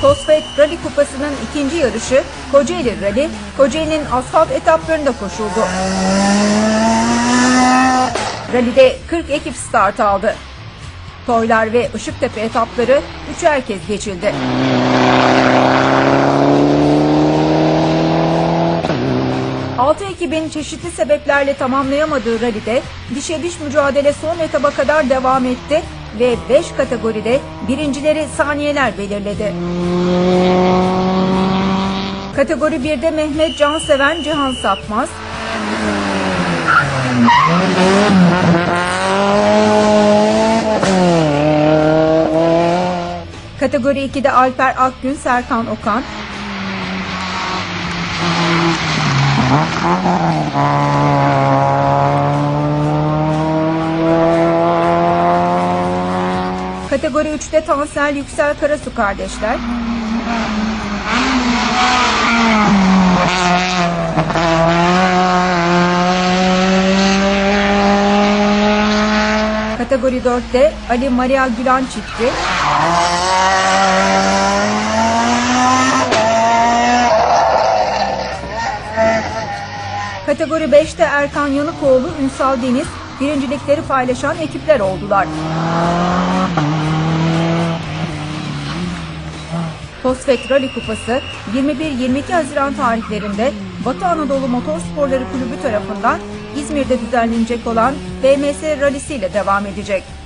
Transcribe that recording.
Fosfet Rally Kupası'nın ikinci yarışı Kocaeli Rally, Kocaeli'nin asfalt etaplarında koşuldu. Rally'de 40 ekip start aldı. Toylar ve Işıktepe etapları üçer kez geçildi. Altı ekibin çeşitli sebeplerle tamamlayamadığı rallide dişe diş mücadele son etaba kadar devam etti ve 5 kategoride birincileri saniyeler belirledi. Kategori 1'de Mehmet Canseven Cihan Sapmaz, Kategori 2'de Alper Akgün, Serkan Okan, Kategori 3'te Tansel Yüksel Karasu kardeşler. Kategori 4'te Ali Maria Gülan çifti. Kategori 5'te Erkan Yanıkoğlu, Ünsal Deniz birincilikleri paylaşan ekipler oldular. Fosfet Rally Kupası 21-22 Haziran tarihlerinde Batı Anadolu Motorsporları Kulübü tarafından İzmir'de düzenlenecek olan BMS Rallisi ile devam edecek.